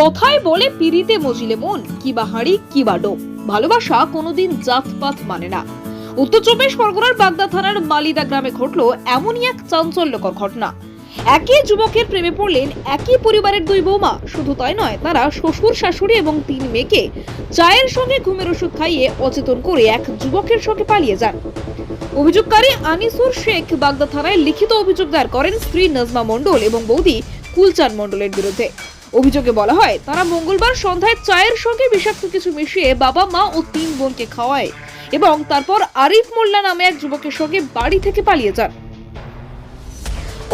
কথায় বলে পিড়িতে মজিলে মন কিবা হাঁড়ি কিবা ডোব ভালোবাসা কোনোদিন জাতপাত মানে না। উত্তর চব্বিশ পরগনার বাগদা থানার মালিদা গ্রামে ঘটল এমনই এক চাঞ্চল্যকর ঘটনা। একই যুবকের প্রেমে পড়লেন একই পরিবারের দুই বৌমা। শুধু তাই নয়, তারা শ্বশুর, শাশুড়ি এবং তিন মেয়েকে চায়ের সঙ্গে ঘুমের ওষুধ খাইয়ে অচেতন করে এক যুবকের সঙ্গে পালিয়ে যান। অভিযোগকারী আনিসুর শেখ বাগদা থানায় লিখিত অভিযোগ দায়ের করেন স্ত্রী নাজমা মণ্ডল এবং বৌদি কুলচান মণ্ডলের বিরুদ্ধে। অভিযোগে বলা হয়, তারা মঙ্গলবার সন্ধ্যায় চায়ের সঙ্গে বিষাক্ত কিছু মিশিয়ে বাবা, মা ও তিন বোনকে খাওয়ায় এবং তারপর আরিফ মোল্লা নামে এক যুবকের সঙ্গে বাড়ি থেকে পালিয়ে যান।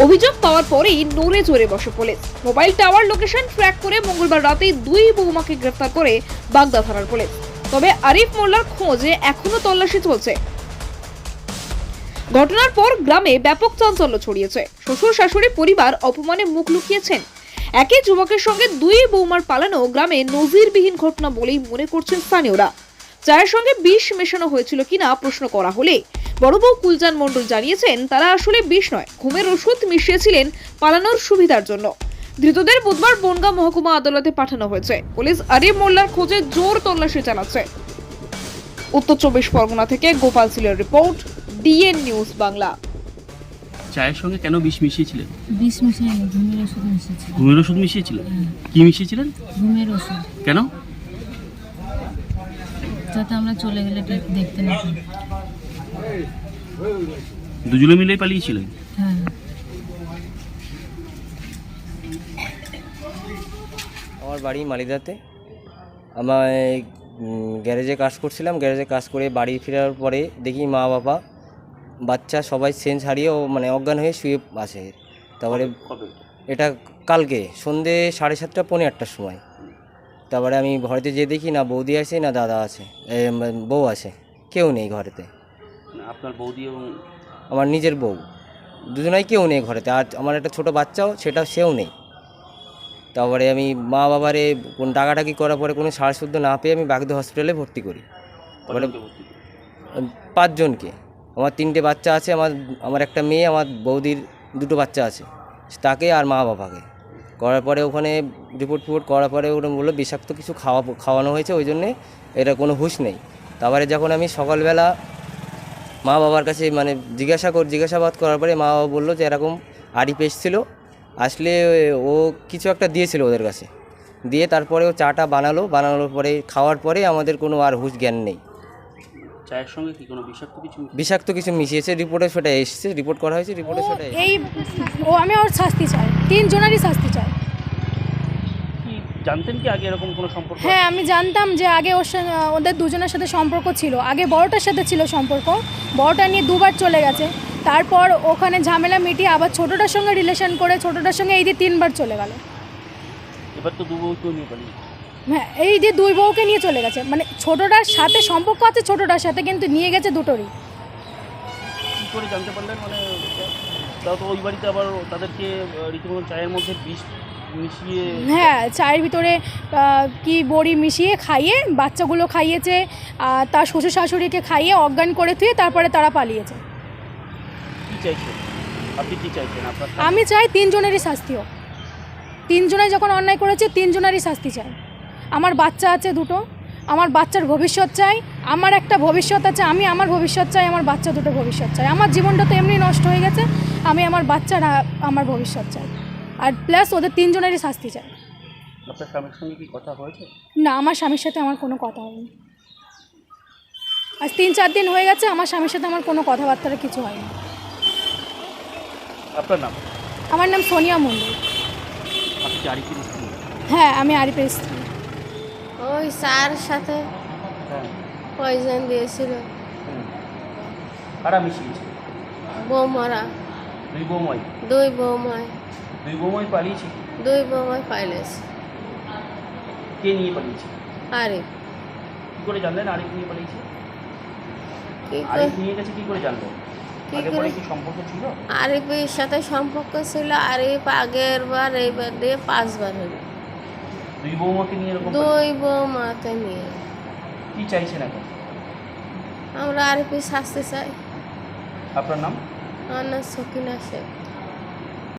অভিযোগ পাওয়ার পরেই নড়ে চড়ে বসে police. Mobile tower location track করে মঙ্গলবার রাতে দুই বৌমাকে গ্রেফতার করে বাগদা থানার পুলিশ। তবে আরিফ মোল্লার খোঁজে এখনও তল্লাশি চলছে। ঘটনার পর গ্রামে ব্যাপক চাঞ্চল্য ছড়িয়েছে। শ্বশুর শাশুড়ি পরিবার অপমানে মুখ লুকিয়েছেন। একই যুবকের সঙ্গে দুই বৌমার পালানো গ্রামে নজিরবিহীন ঘটনা বলেই মনে করছেন স্থানীয়রা। চায়ের সঙ্গে বিষ মেশানো হয়েছিল কিনা প্রশ্ন করা হলে। বড় বউ কুলজান মণ্ডল জানিয়েছেন, তারা আসলে বিষ নয়, ঘুমের ওষুধ মিশিয়েছিলেন পালানোর সুবিধার জন্য। ধৃতদের বুধবার বনগাঁ মহকুমা আদালতে পাঠানো হয়েছে। পুলিশ আরিফ মোল্লার খোঁজে জোর তল্লাশি চালাচ্ছে। উত্তর চব্বিশ পরগনা থেকে গোপাল সিলের রিপোর্ট, ডিএন নিউজ বাংলা। চায়ের সঙ্গে কেন বিষ মিশিয়েছিলেন? বিষ মিশিয়ে ঘুমের ওষুধ মিশিয়েছি ঘুমের ওষুধ মিশিয়েছিলেন? কি মিশিয়েছিলেন? ঘুমের ওষুধ। কেন? যাতে আমরা চলে গেলে দেখতে না পাই। দুজনে মিলেই পালিয়েছিলেন? হ্যাঁ। আমার বাড়ি মালিদাতে। আমার গ্যারেজে কাজ করছিলাম। গ্যারেজে কাজ করে বাড়ি ফেরার পরে দেখি মা বাবা বাচ্চা সবাই সেন্স হারিয়ে ও মানে অজ্ঞান হয়ে শুয়ে আসে তারপরে এটা কালকে সন্ধে সাড়ে সাতটা পৌনে আটটার সময়। তারপরে আমি ঘরেতে যেয়ে দেখি না বৌদি আছে না দাদা আছে বউ আছে কেউ নেই ঘরেতে। আপনার বৌদি এবং আমার নিজের বউ। দুজনাই কেউ নেই ঘরেতে আর আমার একটা ছোট বাচ্চাও সেটা সেও নেই। তারপরে আমি মা বাবারে কোন ডাকাডাকি করার পরে কোনো সারশুদ্ধ না পেয়ে আমি বাগদা হসপিটালে ভর্তি করি। তারপরে পাঁচজনকে। আমার তিনটে বাচ্চা আছে, আমার আমার একটা মেয়ে, আমার বৌদির দুটো বাচ্চা আছে। তাকে আর মা বাবাকে। করার পরে ওখানে রিপোর্ট ফিপোর্ট করার পরে ওরা বলল, বিষাক্ত কিছু খাওয়া, খাওয়ানো হয়েছে, ওই জন্যে এটা কোনো হুঁশ নেই। তারপরে যখন আমি সকালবেলা মা বাবার কাছে মানে জিজ্ঞাসা কর, জিজ্ঞাসাবাদ করার পরে মা বাবা বলল যে, এরকম আড়ি ছিল আসলে ও কিছু একটা দিয়েছিল ওদের কাছে। দিয়ে তারপরে ও চাটা বানালো, বানানোর পরে, খাওয়ার পরে আমাদের কোনো আর হুশ জ্ঞান নেই। চায়ের সঙ্গে কি কোনো বিষাক্ত কিছু বিষাক্ত কিছু মিশিয়েছে রিপোর্টে সেটা এসেছে রিপোর্ট করা হয়েছে রিপোর্টে সেটা এই ও আমি ওর শাস্তি চাই তিনজনেরই শাস্তি চাই। কি জানতেন কি আগে এরকম কোনো সম্পর্ক? হ্যাঁ আমি জানতাম যে আগে ওর সঙ্গে ওদের দুজনের সাথে সম্পর্ক ছিল। আগে বড়টার সাথে ছিল সম্পর্ক বড়টা নিয়ে দুবার চলে গেছে। তারপর ওখানে ঝামেলা মিটিয়ে আবার ছোটোটার সঙ্গে রিলেশন করে ছোটোটার সঙ্গে এই দিয়ে তিনবার চলে গেল। এবার তো দু বউকেও নিয়ে পালিয়ে এই যে দুই বউকে নিয়ে চলে গেছে মানে ছোটোটার সাথে সম্পর্ক আছে ছোটোটার সাথে কিন্তু নিয়ে গেছে দুটোরই। কী করে জানতে পারলেন? মানে তাও তো ওই বাড়িতে আবার তাদেরকে রীতিমতো চায়ের মধ্যে বিষ মিশিয়ে হ্যাঁ চায়ের ভিতরে কি বড়ি মিশিয়ে খাইয়ে বাচ্চাগুলো খাইয়েছে আর তার শ্বশুর শাশুড়িকে খাইয়ে অজ্ঞান করে থুয়ে তারপরে তারা পালিয়েছে। কী চাইছেন? আপনি কী চাইছেন? আপনার আমি চাই তিনজনেরই শাস্তি হোক। তিনজনে যখন অন্যায় করেছে তিনজনেরই শাস্তি চাই। আমার বাচ্চা আছে দুটো আমার বাচ্চার ভবিষ্যৎ চাই আমার একটা ভবিষ্যৎ আছে আমি আমার ভবিষ্যৎ চাই আমার বাচ্চা দুটো ভবিষ্যৎ চাই। আমার জীবনটা তো এমনি নষ্ট হয়ে গেছে আমি আমার বাচ্চার আমার ভবিষ্যৎ চাই। আর প্লাস ওদের তিনজনেরই শাস্তি চাই। আপনার স্বামীর সঙ্গে কি কথা হয়েছে? না আমার স্বামীর সাথে আমার কোনো কথা হয়নি। আজ তিন চার দিন হয়ে গেছে আমার স্বামীর সাথে আমার কোনো কথাবার্তা কিছু হয়নি। আপনার নাম? আমার নাম সোনিয়া মন্ডল হ্যাঁ আমি আরিফের স্ত্রী। ওই স্যার সাথে হ্যাঁ। পয়জন দিয়েছিল। কারা মিশিয়েছে? বৌমারা। দুই বৌমাই? দুই বৌমায় দুই বৌমাই পালিয়েছে দুই বৌমায় পাইলেছে কে নিয়ে পালিয়েছে? আরে কী করে জানলেন আরিফ নিয়ে পালিয়েছে? আরিফ নিয়ে গেছে কি করে জানলেন আরিফের সাথে সম্পর্ক ছিল আরিফ আগের বার এইবার দিয়ে পাঁচবার হলো। দুই বৌমাকে নিয়ে এরকম দুই বৌমাতে নিয়ে। কি চাইছেন এখন? আমরা আরিফের শাস্তি চাই। আপনার নাম? আমার নাম সকিনা শেখ।